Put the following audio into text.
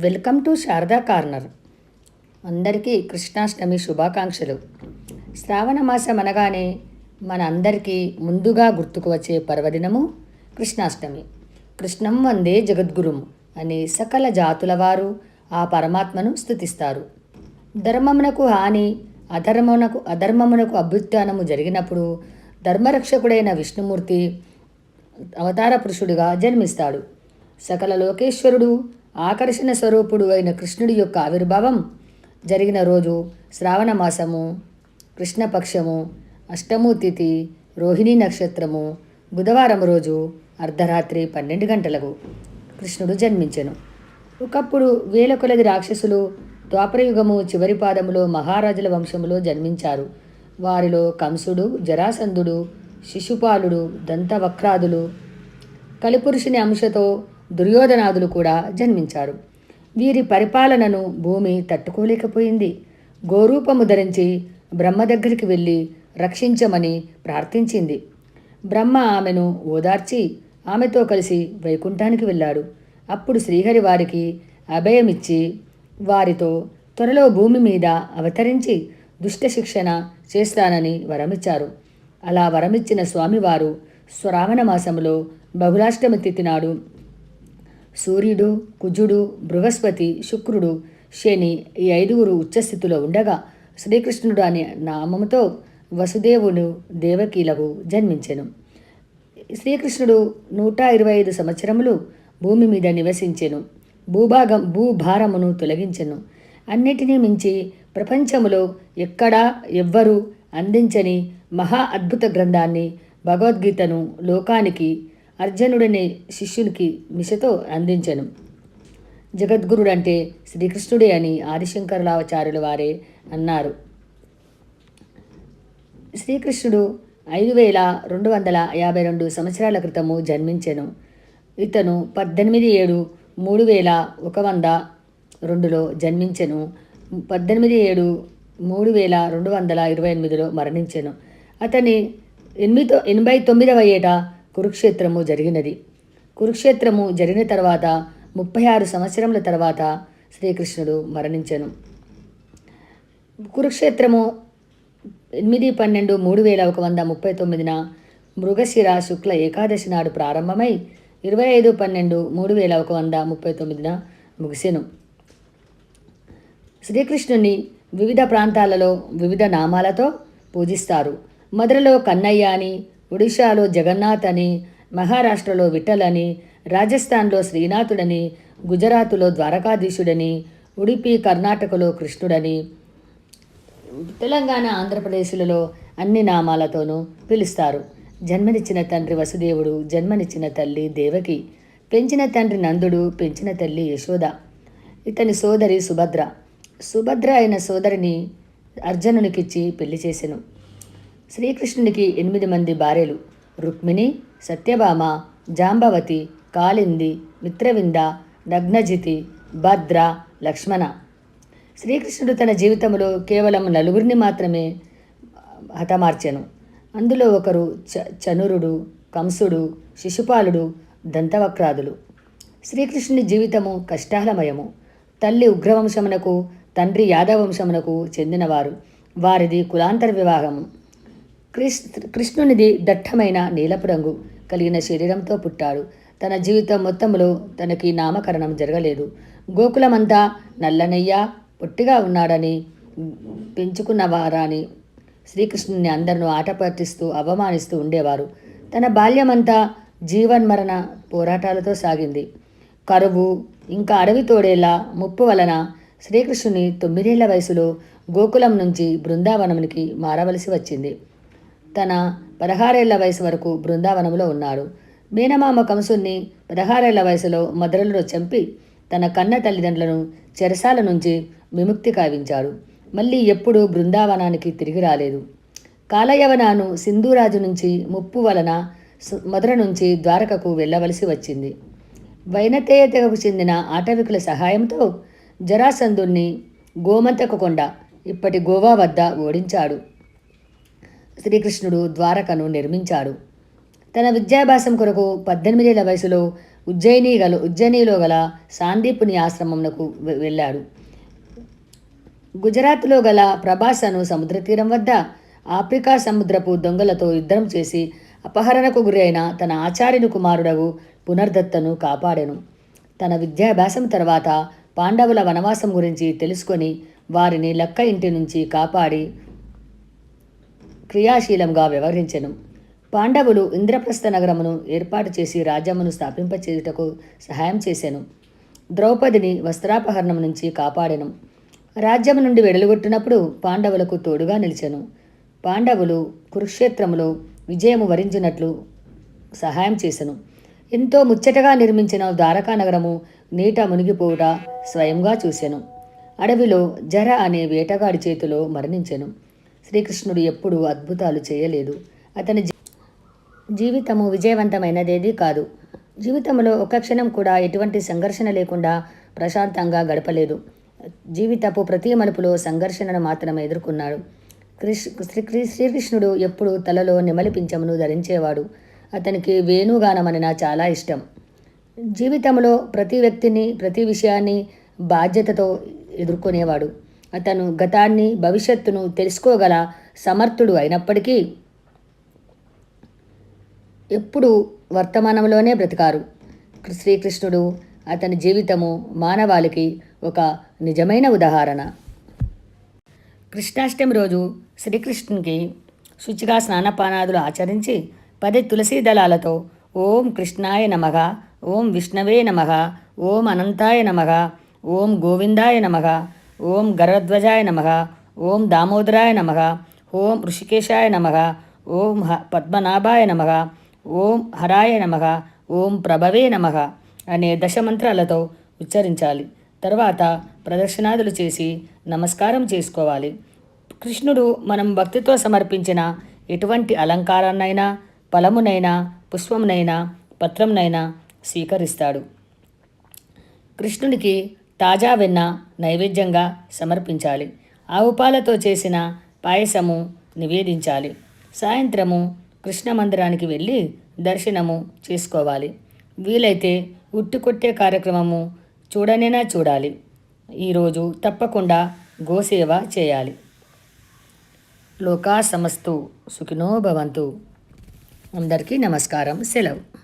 Welcome to Sharada corner. అందరికీ కృష్ణాష్టమి శుభాకాంక్షలు. శ్రావణ మాసం అనగానే మన అందరికీ ముందుగా గుర్తుకు వచ్చే పర్వదినము కృష్ణాష్టమి. కృష్ణం వందే జగద్గురుం అని సకల జాతుల వారు ఆ పరమాత్మను స్థుతిస్తారు ధర్మమునకు హాని అధర్మమునకు అధర్మమునకు అభ్యుత్థానము జరిగినప్పుడు ధర్మరక్షకుడైన విష్ణుమూర్తి అవతార పురుషుడిగా జన్మిస్తాడు. సకల లోకేశ్వరుడు ఆకర్షణ స్వరూపుడు అయిన కృష్ణుడి యొక్క ఆవిర్భావం జరిగిన రోజు శ్రావణ మాసము కృష్ణపక్షము అష్టము తిథి రోహిణీ నక్షత్రము బుధవారం రోజు అర్ధరాత్రి పన్నెండు గంటలకు కృష్ణుడు జన్మించెను. ఒకప్పుడు వేల కొలది రాక్షసులు ద్వాపరయుగము చివరి పాదములో మహారాజుల వంశములో జన్మించారు. వారిలో కంసుడు జరాసంధుడు శిశుపాలుడు దంతవక్రాదులు కలిపురుషుని అంశతో దుర్యోధనాదులు కూడా జన్మించారు. వీరి పరిపాలనను భూమి తట్టుకోలేకపోయింది. గోరూపము ధరించి బ్రహ్మ దగ్గరికి వెళ్ళి రక్షించమని ప్రార్థించింది. బ్రహ్మ ఆమెను ఓదార్చి ఆమెతో కలిసి వైకుంఠానికి వెళ్ళాడు. అప్పుడు శ్రీహరి వారికి అభయమిచ్చి వారితో త్వరలో భూమి మీద అవతరించి దుష్ట శిక్షణ చేస్తానని వరమిచ్చారు. అలా వరమిచ్చిన స్వామివారు శ్రావణ మాసంలో బహుళాష్టమి తిథి నాడు సూర్యుడు కుజుడు బృహస్పతి శుక్రుడు శని ఈ ఐదుగురు ఉచ్చస్థితిలో ఉండగా శ్రీకృష్ణుడు అనే నామముతో వసుదేవుడు దేవకీలకు జన్మించెను. శ్రీకృష్ణుడు నూట ఇరవై ఐదు సంవత్సరములు భూమి మీద నివసించెను. భూభాగం భూభారమును తొలగించెను. అన్నిటినీ మించి ప్రపంచములో ఎక్కడా ఎవ్వరూ అందించని మహా అద్భుత గ్రంథాన్ని భగవద్గీతను లోకానికి అర్జునుడనే శిష్యునికి మిషతో అందించెను. జగద్గురుడంటే శ్రీకృష్ణుడే అని ఆదిశంకరులాచార్యుల వారే అన్నారు. శ్రీకృష్ణుడు ఐదు వేల రెండు వందల యాభై రెండు సంవత్సరాల క్రితము జన్మించెను. ఇతను పద్దెనిమిది ఏడు మూడు వేల ఒక వంద రెండులో జన్మించెను. పద్దెనిమిది ఏడు మూడు వేల రెండు వందల ఇరవై ఎనిమిదిలో మరణించెను. అతని ఎనిమిది ఎనభై తొమ్మిదవ ఏట కురుక్షేత్రము జరిగినది. కురుక్షేత్రము జరిగిన తర్వాత ముప్పై ఆరు సంవత్సరముల తర్వాత శ్రీకృష్ణుడు మరణించెను. కురుక్షేత్రము ఎనిమిది పన్నెండు మూడు వేల ఒక వంద ముప్పై తొమ్మిదిన మృగశిర శుక్ల ఏకాదశి నాడు ప్రారంభమై ఇరవై ఐదు పన్నెండు మూడు వేల ఒక వంద ముప్పై తొమ్మిదిన ముగిసెను. శ్రీకృష్ణుని వివిధ ప్రాంతాలలో వివిధ నామాలతో పూజిస్తారు. మధురలో కన్నయ్య అని ఒడిశాలో జగన్నాథ్ అని మహారాష్ట్రలో విఠల్ అని రాజస్థాన్లో శ్రీనాథుడని గుజరాతులో ద్వారకాధీశుడని ఉడిపి కర్ణాటకలో కృష్ణుడని తెలంగాణ ఆంధ్రప్రదేశ్లలో అన్ని నామాలతోనూ పిలుస్తారు. జన్మనిచ్చిన తండ్రి వసుదేవుడు జన్మనిచ్చిన తల్లి దేవకి పెంచిన తండ్రి నందుడు పెంచిన తల్లి యశోద ఇతని సోదరి సుభద్ర. సుభద్ర అయిన సోదరిని అర్జునునికిచ్చి పెళ్ళి చేసెను. శ్రీకృష్ణునికి ఎనిమిది మంది భార్యలు. రుక్మిణి సత్యభామ జాంబవతి కాళింది మిత్రవింద నగ్నజితి భద్ర లక్ష్మణ. శ్రీకృష్ణుడు తన జీవితంలో కేవలం నలుగురిని మాత్రమే హతమార్చెను. అందులో ఒకరు చ చనురుడు కంసుడు శిశుపాలుడు దంతవక్రాదులు. శ్రీకృష్ణుని జీవితము కష్టాలమయము. తల్లి ఉగ్రవంశమునకు తండ్రి యాదవంశమునకు చెందినవారు. వారిది కులాంతర వివాహము. కృష్ కృష్ణునిది దట్టమైన నీలపు రంగు కలిగిన శరీరంతో పుట్టాడు. తన జీవితం మొత్తంలో తనకి నామకరణం జరగలేదు. గోకులమంతా నల్లనయ్య పొట్టిగా ఉన్నాడని పెంచుకున్నవారాని శ్రీకృష్ణుని అందరినూ ఆట పట్టిస్తూ అవమానిస్తూ ఉండేవారు. తన బాల్యమంతా జీవన్మరణ పోరాటాలతో సాగింది. కరువు ఇంకా అడవి తోడేలా ముప్పు వలన శ్రీకృష్ణుని తొమ్మిదేళ్ళ వయసులో గోకులం నుంచి బృందావనంకి మారవలసి వచ్చింది. తన పదహారేళ్ళ వయసు వరకు బృందావనంలో ఉన్నాడు. మేనమామ కంసుని పదహారేళ్ళ వయసులో మద్రలలో చంపి తన కన్న తల్లిదండ్రులను చెరసాల నుంచి విముక్తి కావించాడు. మళ్ళీ ఎప్పుడూ బృందావనానికి తిరిగి రాలేదు. కాలయవనాను సింధురాజు నుంచి ముప్పు వలన మధుర నుంచి ద్వారకకు వెళ్ళవలసి వచ్చింది. వైనతేయ తెగకు చెందిన ఆటవికుల సహాయంతో జరాసంధుణ్ణి గోమంతక కొండ ఇప్పటి గోవా వద్ద ఓడించాడు. శ్రీకృష్ణుడు ద్వారకను నిర్మించాడు. తన విద్యాభ్యాసం కొరకు పద్దెనిమిదేళ్ళ వయసులో ఉజ్జయిని గల ఉజ్జయినిలో గల సాందీపుని ఆశ్రమంకు వెళ్ళాడు. గుజరాత్లో గల ప్రభాసను సముద్ర తీరం వద్ద ఆఫ్రికా సముద్రపు దొంగలతో యుద్ధం చేసి అపహరణకు గురైన తన ఆచార్యుని కుమారుడగు పునర్దత్తను కాపాడెను. తన విద్యాభ్యాసం తర్వాత పాండవుల వనవాసం గురించి తెలుసుకొని వారిని లక్క ఇంటి నుంచి కాపాడి క్రియాశీలంగా వ్యవహరించెను. పాండవులు ఇంద్రప్రస్థ నగరమును ఏర్పాటు చేసి రాజ్యమును స్థాపింపచేయుటకు సహాయం చేసెను. ద్రౌపదిని వస్త్రాపహరణం నుంచి కాపాడెను. రాజ్యము నుండి వెడలుగొట్టినప్పుడు పాండవులకు తోడుగా నిలిచెను. పాండవులు కురుక్షేత్రములో విజయము వరించినట్లు సహాయం చేసెను. ఎంతో ముచ్చటగా నిర్మించిన ద్వారకా నగరము నీట మునిగిపోవుట స్వయంగా చూసెను. అడవిలో జర అనే వేటగాడి చేతిలో మరణించెను. శ్రీకృష్ణుడు ఎప్పుడూ అద్భుతాలు చేయలేదు. అతని జీ- జీవితము విజయవంతమైనదేది కాదు. జీవితంలో ఒక క్షణం కూడా ఎటువంటి సంఘర్షణ లేకుండా ప్రశాంతంగా గడపలేదు. జీవితపు ప్రతి మలుపులో సంఘర్షణను మాత్రమే ఎదుర్కొన్నాడు. క్రిష్ శ్రీ శ్రీకృష్ణుడు ఎప్పుడు తలలో నెమలి పింఛమును ధరించేవాడు. అతనికి వేణుగానమనన చాలా ఇష్టం. జీవితంలో ప్రతి వ్యక్తిని ప్రతి విషయాన్ని బాధ్యతతో ఎదుర్కొనేవాడు. అతను గతాన్ని భవిష్యత్తును తెలుసుకోగల సమర్థుడు అయినప్పటికీ ఎప్పుడు వర్తమానంలోనే బ్రతికారు. శ్రీకృష్ణుడు అతని జీవితము మానవాళికి ఒక నిజమైన ఉదాహరణ. కృష్ణాష్టమి రోజు శ్రీకృష్ణునికి శుచిగా స్నానపానాదులు ఆచరించి పది తులసీ దళాలతో ఓం కృష్ణాయ నమః ఓం విష్ణవే నమః ఓం అనంతాయ నమః ఓం గోవిందాయ నమః ఓం గరధ్వజాయ నమ ఓం దామోదరాయ నమ ఓం ఋషికేశాయ నమ ఓం హ పద్మనాభాయ నమ ఓం హరాయ నమ ఓం ప్రభవే నమః అనే దశమంత్రాలతో ఉచ్చరించాలి. తర్వాత ప్రదక్షిణాదులు చేసి నమస్కారం చేసుకోవాలి. కృష్ణుడు మనం భక్తితో సమర్పించిన ఎటువంటి అలంకారాన్నైనా ఫలమునైనా పుష్పమునైనా పత్రంనైనా స్వీకరిస్తాడు. కృష్ణునికి తాజా వెన్న నైవేద్యంగా సమర్పించాలి. ఆవు పాలతో చేసిన పాయసము నివేదించాలి. సాయంత్రము కృష్ణ మందిరానికి వెళ్ళి దర్శనము చేసుకోవాలి. వీలైతే ఉట్టుకొట్టే కార్యక్రమము చూడనేనా చూడాలి. ఈరోజు తప్పకుండా గోసేవ చేయాలి. లోకా సమస్తు సుఖినో భవంతు. అందరికీ నమస్కారం. సెలవు.